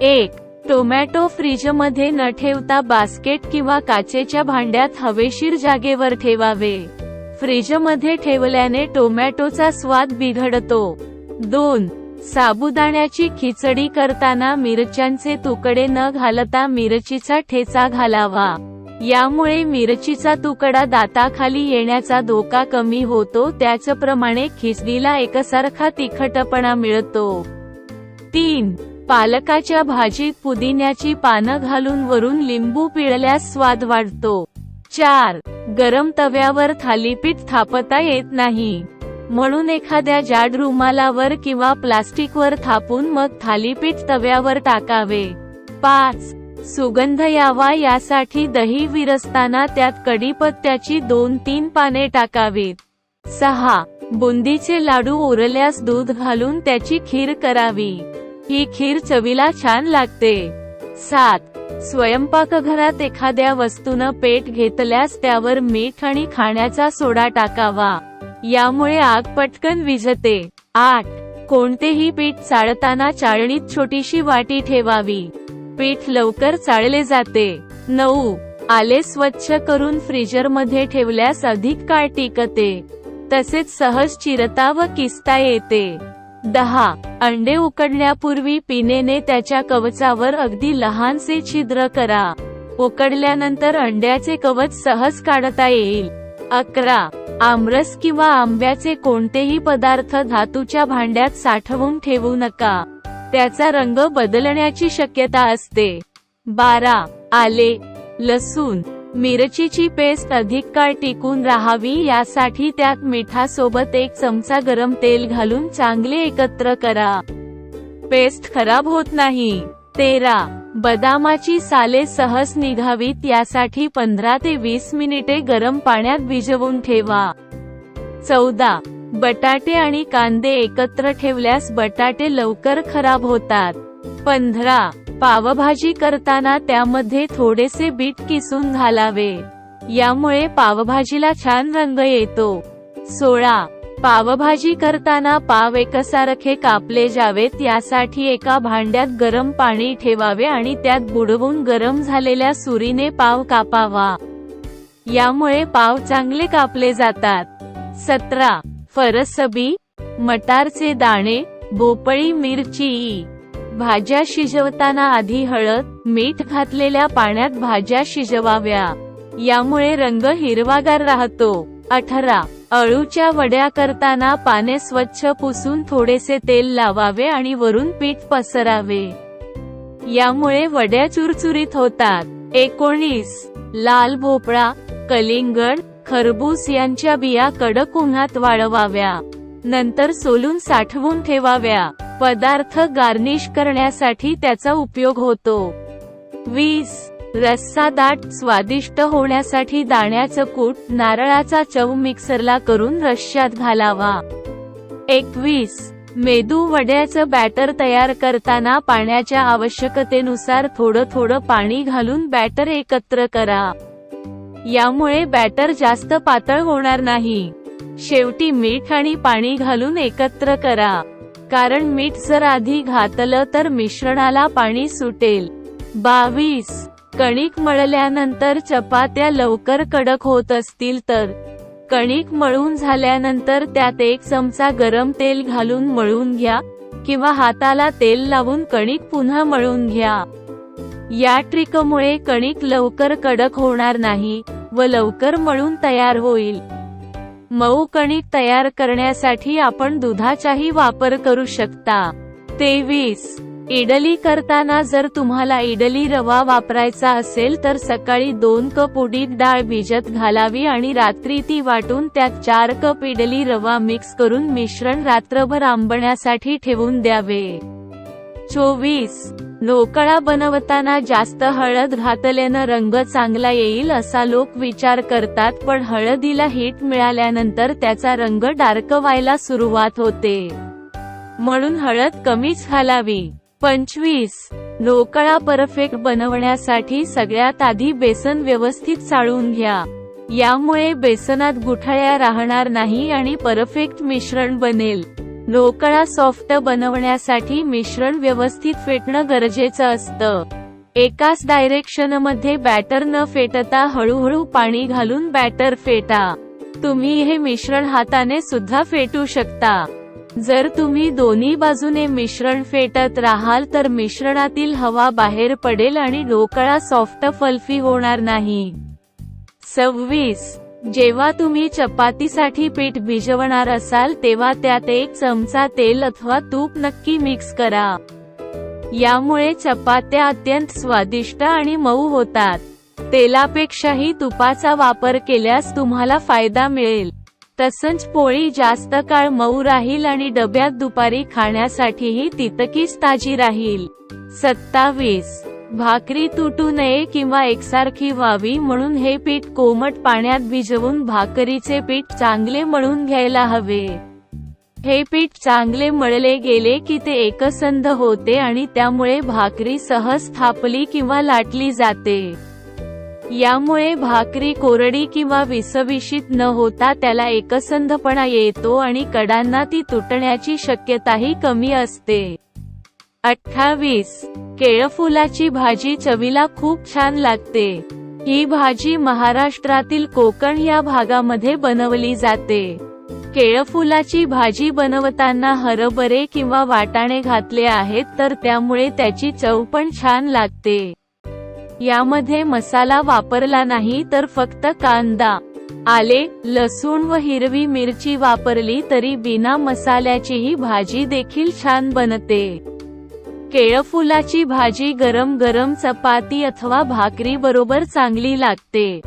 एक टोमॅटो फ्रीजमध्ये न ठेवता बास्केट किंवा काचेच्या भांड्यात हवेशीर जागेवर ठेवावे. फ्रीजमध्ये ठेवल्याने टोमॅटोचा स्वाद बिघडतो. दोन साबुदाण्याची खिचडी करताना मिरच्यांचे तुकडे न घालता मिरचीचा ठेचा घालावा. यामुळे मिरचीचा तुकडा दाताखाली येण्याचा धोका कमी होतो त्याचप्रमाणे खिचडीला एकसारखा तिखटपणा मिळतो. तीन पालकाच्या भाजीत पुदिन्याची पानं घालून वरून लिंबू पिळल्यास स्वाद वाढतो. चार. गरम तव्यावर थालीपीठ थापता येत नाही. म्हणून एखाद्या जाड रुमालावर किंवा प्लास्टिकवर थापून मग थालीपीठ तव्यावर टाकावे. पाच. सुगंध यावा यासाठी दही विरसताना त्यात कडीपत्त्याची दोन तीन पाने टाकावीत. सहा. बुंदीचे लाडू उरल्यास दूध घालून त्याची खीर करावी. ही खीर चवीला छान लागते. सात. स्वयंपाकघरात एखाद्या वस्तूनं पेट घेतल्यास त्यावर मीठ आणि खाण्याचा सोडा टाकावा. यामुळे आग पटकन विझते. आठ. कोणतेही पीठ चाळताना चाळणीत छोटीशी वाटी ठेवावी. पीठ लवकर चाळले जाते. नऊ. आले स्वच्छ करून फ्रीजरमध्ये ठेवल्यास अधिक काळ टिकते. तसेच सहज चिरता व किसता येते. दहा. अंडे उकडण्यापूर्वी पिनेने त्याच्या कवचावर अगदी लहानसे छिद्र करा. उकडल्यानंतर अंड्याचे कवच सहज काढता येईल. अकरा. आमरस किंवा आंब्याचे कोणतेही पदार्थ धातूच्या भांड्यात साठवून ठेवू नका. त्याचा रंग बदलण्याची शक्यता असते. बारा. आले. लसूण. मिरचीची पेस्ट अधिक काळ टिकून राहावी यासाठी त्यात मिठासोबत एक चमचा गरम तेल घालून चांगले एकत्र करा. पेस्ट खराब होत नाही. तेरा. बदामाची साले सहज निघावीत यासाठी पंधरा ते वीस मिनिटे गरम पाण्यात भिजवून ठेवा. चौदा. बटाटे आणि कांदे एकत्र ठेवल्यास बटाटे लवकर खराब होतात. पंधरा. पावभाजी करताना त्यामध्ये थोडेसे बीट किसून घालावे. यामुळे पावभाजीला छान रंग येतो. सोळा. पावभाजी करताना पाव एकसारखे कापले जावेत यासाठी एका भांड्यात गरम पाणी ठेवावे आणि त्यात बुडवून गरम झालेल्या सुरीने पाव कापावा. यामुळे पाव चांगले कापले जातात. सतरा. फरसबी मटारचे दाणे भोपळी मिरची. भाज्या शिजवताना आधी हळद मीठ घातलेल्या पाण्यात भाज्या शिजवाव्या. यामुळे रंग हिरवागार राहतो. अठरा. अळूच्या वड्या करताना पाने स्वच्छ पुसून थोडेसे तेल लावावे आणि वरून पीठ पसरावे. यामुळे वड्या चुरचुरीत होतात. एकोणीस. लाल भोपळा कलिंगड खरबूस यांच्या बिया कडक उन्हात वाळवाव्या. नंतर सोलून साठवून ठेवाव्या. पदार्थ गार्निश करण्यासाठी त्याचा उपयोग होतो. वीस. रस्सा दाट स्वादिष्ट होण्यासाठी दाण्याचं कूट नारळाचा चव मिक्सरला करून रश्श्यात घालावा. एकवीस. मेदू वड्याचं बॅटर तयार करताना पाण्याच्या आवश्यकतेनुसार थोडं थोडं पाणी घालून बॅटर एकत्र करा. यामुळे बॅटर जास्त पातळ होणार नाही. शेवटी मीठ आणि पाणी घालून एकत्र करा. कारण मीठ जर आधी घातलं तर मिश्रणाला पाणी सुटेल. बावीस. कणिक मळल्यानंतर चपात्या लवकर कडक होत असतील तर. कणिक मळून झाल्यानंतर त्यात एक चमचा गरम तेल घालून मळून घ्या किंवा हाताला तेल लावून कणिक पुन्हा मळून घ्या. या ट्रिकमुळे कणिक लवकर कडक होणार नाही व लवकर मळून तयार होईल. मऊ कणिक तयार करण्यासाठी आपण दुधाचाही वापर करू शकता. तेवीस. इडली करताना जर तुम्हाला इडली रवा वापरायचा असेल तर सकाळी दोन कप उडीद डाळ भिजत घालावी आणि रात्री ती वाटून त्यात चार कप इडली रवा मिक्स करून मिश्रण रात्रभर आंबण्यासाठी ठेवून द्यावे. चोवीस. लोकळा बनवताना जास्त हळद घातल्यानं रंग चांगला येईल असा लोक विचार करतात पण हळदीला हीट मिळाल्यानंतर त्याचा रंग डार्क व्हायला सुरुवात होते. म्हणून हळद कमीच घालावी. पंचवीस. लोकळा परफेक्ट बनवण्यासाठी सगळ्यात आधी बेसन व्यवस्थित चाळून घ्या. यामुळे बेसनात गुठळ्या राहणार नाही आणि परफेक्ट मिश्रण बनेल. ढोकळा सॉफ्ट बनवण्यासाठी मिश्रण व्यवस्थित फेटणं गरजेचं असतं. एकाच डायरेक्शनमध्ये बॅटर न फेटता हळूहळू पाणी घालून बॅटर फेटा. तुम्ही हे मिश्रण हाताने सुद्धा फेटू शकता. जर तुम्ही दोन्ही बाजूने मिश्रण फेटत राहाल तर मिश्रणातील हवा बाहेर पडेल आणि ढोकळा सॉफ्ट फल्फी होणार नाही. सव्वीस जेव्हा तुम्ही चपातीसाठी पीठ भिजवणार असाल तेव्हा त्यात एक चमचा तेल अथवा तूप नक्की मिक्स करा. यामुळे चपात्या अत्यंत स्वादिष्ट आणि मऊ होतात. तेलापेक्षाही तुपाचा वापर केल्यास तुम्हाला फायदा मिळेल. तसंच पोळी जास्त काळ मऊ राहील आणि डब्यात दुपारी खाण्यासाठीही तितकीच ताजी राहील. सत्तावीस भाकरी तुटू नये किंवा एकसारखी व्हावी म्हणून हे पीठ कोमट पाण्यात भिजवून भाकरीचे पीठ चांगले मळून घ्यायला हवे. हे पीठ चांगले मळले गेले की ते एकसंध होते आणि त्यामुळे भाकरी सहज थापली किंवा लाटली जाते. यामुळे भाकरी कोरडी किंवा विसविशीत न होता त्याला एकसंधपणा येतो आणि कडांना ती तुटण्याची शक्यताही कमी असते. अठ्ठावीस. केळफुलाची भाजी चवीला खूप छान लागते. ही भाजी महाराष्ट्रातील कोकण या भागामध्ये बनवली जाते. केळफुलाची भाजी बनवताना हरभरे किंवा वाटाणे घातले आहेत तर त्यामुळे त्याची चव पण छान लागते. यामध्ये मसाला वापरला नाही तर फक्त कांदा आले लसूण व हिरवी मिरची वापरली तरी बिना मसाल्याची ही भाजी देखील छान बनते. केळफुलाची भाजी गरम गरम चपाती अथवा भाकरी बरोबर चांगली लागते.